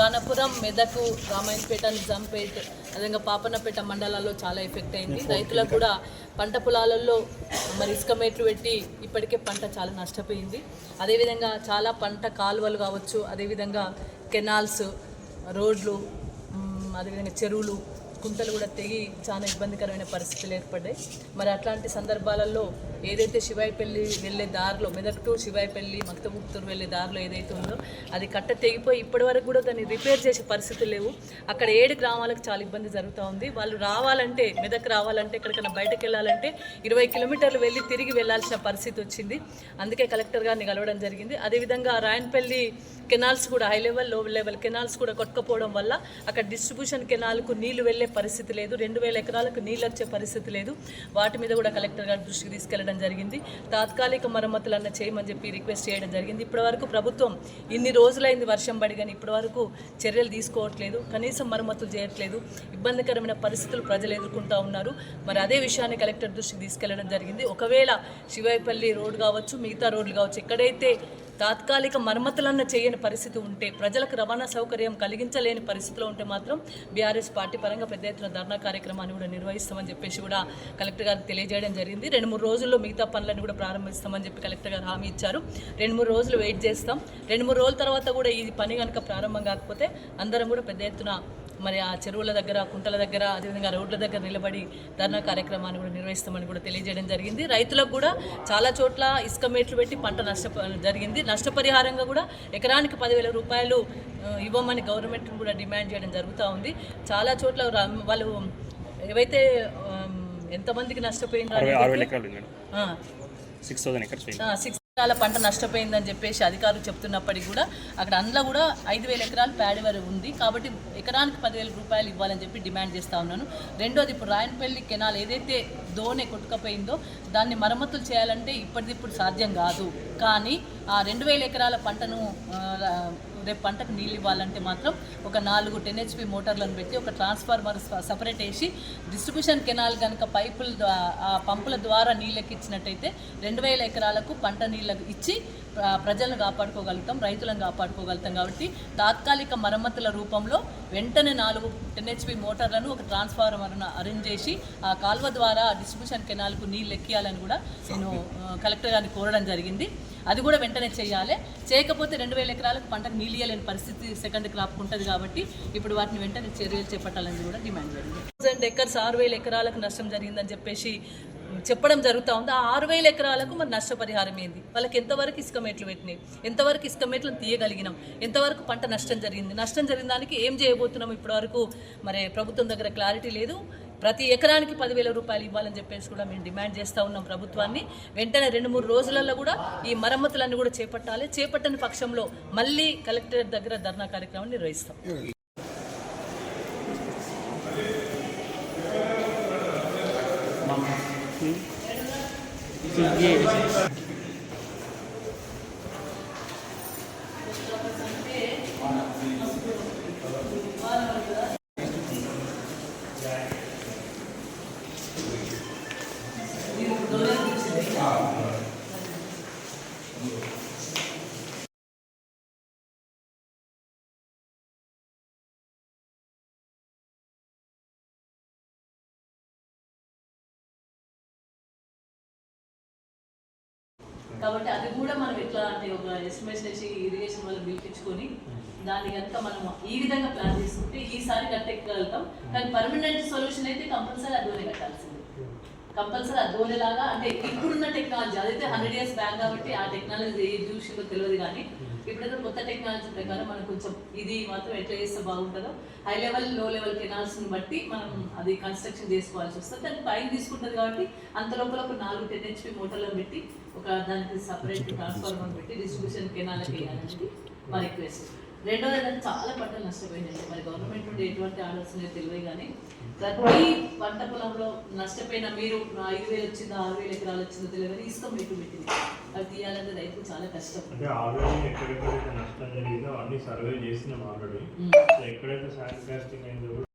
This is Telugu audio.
గానపురం మెదకు రామాయణపేట నిజాంపేట అదేవిధంగా పాపన్నపేట మండలాల్లో చాలా ఎఫెక్ట్ అయింది. రైతులకు కూడా పంట పొలాలలో మరి ఇసుక మేట్లు పెట్టి ఇప్పటికే పంట చాలా నష్టపోయింది. అదేవిధంగా చాలా పంట కాలువలు కావచ్చు అదేవిధంగా కెనాల్స్ రోడ్లు అదేవిధంగా చెరువులు కుంటలు కూడా తెగి చాలా ఇబ్బందికరమైన పరిస్థితులు ఏర్పడ్డాయి. మరి అట్లాంటి సందర్భాలలో ఏదైతే శివాయిపల్లి వెళ్ళే దారిలో మెదక్ టు శివాయిపల్లి మక్తముక్తూరు వెళ్ళే దారిలో ఏదైతే ఉందో అది కట్ట తెగిపోయి ఇప్పటి వరకు కూడా దాన్ని రిపేర్ చేసే పరిస్థితులు లేవు. అక్కడ ఏడు గ్రామాలకు చాలా ఇబ్బంది జరుగుతూ ఉంది. వాళ్ళు రావాలంటే మెదక్ రావాలంటే ఎక్కడికైనా బయటకు వెళ్ళాలంటే ఇరవై కిలోమీటర్లు వెళ్ళి తిరిగి వెళ్ళాల్సిన పరిస్థితి వచ్చింది. అందుకే కలెక్టర్ గారిని కలవడం జరిగింది. అదేవిధంగా రాయన్పల్లి కెనాల్స్ కూడా హై లెవెల్లో లెవెల్ కెనాల్స్ కూడా కొట్టుకపోవడం వల్ల అక్కడ డిస్ట్రిబ్యూషన్ కెనాల్కు నీళ్ళు వెళ్ళే పరిస్థితి లేదు. రెండు వేల ఎకరాలకు నీళ్ళు వచ్చే పరిస్థితి లేదు. వాటి మీద కూడా కలెక్టర్ గారి దృష్టికి తీసుకెళ్ళడం జరిగింది. తాత్కాలిక మరమ్మతులు అన్న చేయమని చెప్పి రిక్వెస్ట్ చేయడం జరిగింది. ఇప్పటివరకు ప్రభుత్వం ఇన్ని రోజులైంది వర్షం పడి కానీ ఇప్పటివరకు చర్యలు తీసుకోవట్లేదు. కనీసం మరమ్మతులు చేయట్లేదు. ఇబ్బందికరమైన పరిస్థితులు ప్రజలు ఎదుర్కొంటూ ఉన్నారు. మరి అదే విషయాన్ని కలెక్టర్ దృష్టికి తీసుకెళ్ళడం జరిగింది. ఒకవేళ శివాయిపల్లి రోడ్డు కావచ్చు మిగతా రోడ్లు కావచ్చు ఎక్కడైతే తాత్కాలిక మరమ్మతులన్న చేయని పరిస్థితి ఉంటే ప్రజలకు రవాణా సౌకర్యం కలిగించలేని పరిస్థితిలో ఉంటే మాత్రం బీఆర్ఎస్ పార్టీ పరంగా పెద్ద ఎత్తున ధర్నా కార్యక్రమాన్ని కూడా నిర్వహిస్తామని చెప్పేసి కూడా కలెక్టర్ గారికి తెలియజేయడం జరిగింది. రెండు మూడు రోజుల్లో మిగతా పనులను కూడా ప్రారంభిస్తామని చెప్పి కలెక్టర్ గారు హామీ ఇచ్చారు. రెండు మూడు రోజులు వెయిట్ చేస్తాం. రెండు మూడు రోజుల తర్వాత కూడా ఈ పని కనుక ప్రారంభం కాకపోతే అందరం కూడా పెద్ద ఎత్తున మరి ఆ చెరువుల దగ్గర కుంటల దగ్గర అదేవిధంగా రోడ్ల దగ్గర నిలబడి ధర్నా కార్యక్రమాన్ని కూడా నిర్వహిస్తామని కూడా తెలియజేయడం జరిగింది. రైతులకు కూడా చాలా చోట్ల ఇసుక మేట్లు పెట్టి పంట నష్ట జరిగింది. నష్టపరిహారంగా కూడా ఎకరానికి పదివేల రూపాయలు ఇవ్వమని గవర్నమెంట్ కూడా డిమాండ్ చేయడం జరుగుతూ ఉంది. చాలా చోట్ల వాళ్ళు ఏవైతే ఎంతమందికి నష్టపోయిందో సిక్స్ థౌసండ్ ఎకర్స్ సిక్స్ ఎకరాల పంట నష్టపోయిందని చెప్పేసి అధికారులు చెప్తున్నప్పటికీ కూడా అక్కడ అందులో కూడా ఐదు వేల ఎకరాలు ప్యాడీ వరకు ఉంది. కాబట్టి ఎకరానికి పదివేల రూపాయలు ఇవ్వాలని చెప్పి డిమాండ్ చేస్తా ఉన్నాను. రెండోది ఇప్పుడు రాయనపల్లి కెనాల్ ఏదైతే దోనె కొట్టుకపోయిందో దాన్ని మరమ్మతులు చేయాలంటే ఇప్పటిదిప్పుడు సాధ్యం కాదు. కానీ ఆ రెండు వేల ఎకరాల పంటను రేపు పంటకు నీళ్ళు ఇవ్వాలంటే మాత్రం ఒక నాలుగు టెన్ హెచ్పి మోటార్లను పెట్టి ఒక ట్రాన్స్ఫార్మర్ సపరేట్ వేసి డిస్ట్రిబ్యూషన్ కెనాల్ కనుక పైపుల ఆ పంపుల ద్వారా నీళ్ళకి ఇచ్చినట్టయితే రెండు వేల ఎకరాలకు పంట నీళ్ళకు ఇచ్చి ప్రజలను కాపాడుకోగలుగుతాం రైతులను కాపాడుకోగలుగుతాం కాబట్టి తాత్కాలిక మరమ్మతుల రూపంలో వెంటనే నాలుగు టెన్ హెచ్పి మోటార్లను ఒక ట్రాన్స్ఫార్మర్ను అరేంజ్ చేసి ఆ కాల్వ ద్వారా డిస్ట్రిబ్యూషన్ కెనాల్కు నీళ్ళు ఎక్కియాలని కూడా నేను కలెక్టర్ గారిని కోరడం జరిగింది. అది కూడా వెంటనే చేయాలి. చేయకపోతే రెండు వేల ఎకరాలకు పంటకు నీళ్ళు పరిస్థితి సెకండ్ క్రాప్ ఉంటుంది కాబట్టి ఇప్పుడు వాటిని వెంటనే చర్యలు చేపట్టాలని కూడా డిమాండ్ జరిగింది. థౌసండ్ ఎకర్స్ ఆరు వేల ఎకరాలకు నష్టం జరిగిందని చెప్పేసి చెప్పడం జరుగుతూ ఉంది. ఆ ఆరు వేల ఎకరాలకు మరి నష్టపరిహారం ఏంది? వాళ్ళకి ఎంతవరకు ఇసుక మేట్లు పెట్టినాయి? ఎంతవరకు ఇసుక మేట్లను తీయగలిగినాం? ఎంతవరకు పంట నష్టం జరిగింది? నష్టం జరిగిన దానికి ఏం చేయబోతున్నాం ఇప్పటివరకు? మరి ప్రభుత్వం దగ్గర క్లారిటీ లేదు. ప్రతి ఎకరానికి పదివేల రూపాయలు ఇవ్వాలని చెప్పేసి కూడా మేము డిమాండ్ చేస్తూ ఉన్నాం ప్రభుత్వాన్ని. వెంటనే రెండు మూడు రోజులలో కూడా ఈ మరమ్మతులన్నీ కూడా చేపట్టాలి. చేపట్టని పక్షంలో మళ్ళీ కలెక్టరేట్ దగ్గర ధర్నా కార్యక్రమం నిర్వహిస్తాం. Yes. Thank you. కాబట్టి అది కూడా మనం ఎట్లా అంటే ఒక ఎస్టిమేషన్ వేసి ఇరిగేషన్ వాళ్ళు పిలిపించుకొని దాన్ని కనుక మనం ఈ విధంగా ప్లాన్ చేసుకుంటే ఈసారి కట్టెక్కగలుగుతాం కానీ పర్మనెంట్ సొల్యూషన్ అయితే కంపల్సరీ అదోనే కట్టాల్సింది. కంపల్సరీ అదోనే లాగా అంటే ఇప్పుడున్న టెక్నాలజీ అదైతే హండ్రెడ్ ఇయర్స్ బ్యాక్ కాబట్టి ఆ టెక్నాలజీ ఏ చూసిందో తెలియదు కానీ ఇప్పుడైతే కొత్త టెక్నాలజీ ప్రకారం మనం కొంచెం ఇది మాత్రం ఎట్లా చేస్తే బాగుంటుందో హై లెవెల్లో లెవెల్ కెనాల్స్ని బట్టి మనం అది కన్స్ట్రక్షన్ చేసుకోవాల్సి వస్తుంది. దానికి పైన తీసుకుంటుంది కాబట్టి అంత లోపల ఒక నాలుగు టెన్ హెచ్పి మోటార్లను పెట్టి ఒక దానికి సపరేట్ ట్రాన్స్ఫార్మర్ పెట్టి డిస్ట్రిబ్యూషన్ కెనాల్కి వేయాలని మా రిక్వెస్ట్ రెండోది ఏంటంటే చాలా పంటలు నష్టపోయినాయి మరి గవర్నమెంట్ నుండి ఎటువంటి ఆర్డర్స్ ఉన్నాయో తెలియదు కానీ ప్రతి పంట పొలంలో నష్టపోయిన మీరు ఐదు వేలు వచ్చిందో ఆరు వేలు ఎకరాలు వచ్చిందో తెలియదు ఇష్టం మీకు పెట్టింది. అది తీయాలంటే రైతు చాలా కష్టం. అంటే ఆల్రెడీ ఎక్కడెక్కడైతే నష్టం జరిగిందో అన్ని సర్వే చేసినాం ఆల్రెడీ. ఎక్కడైతే శానిటైజింగ్ అయిందో కూడా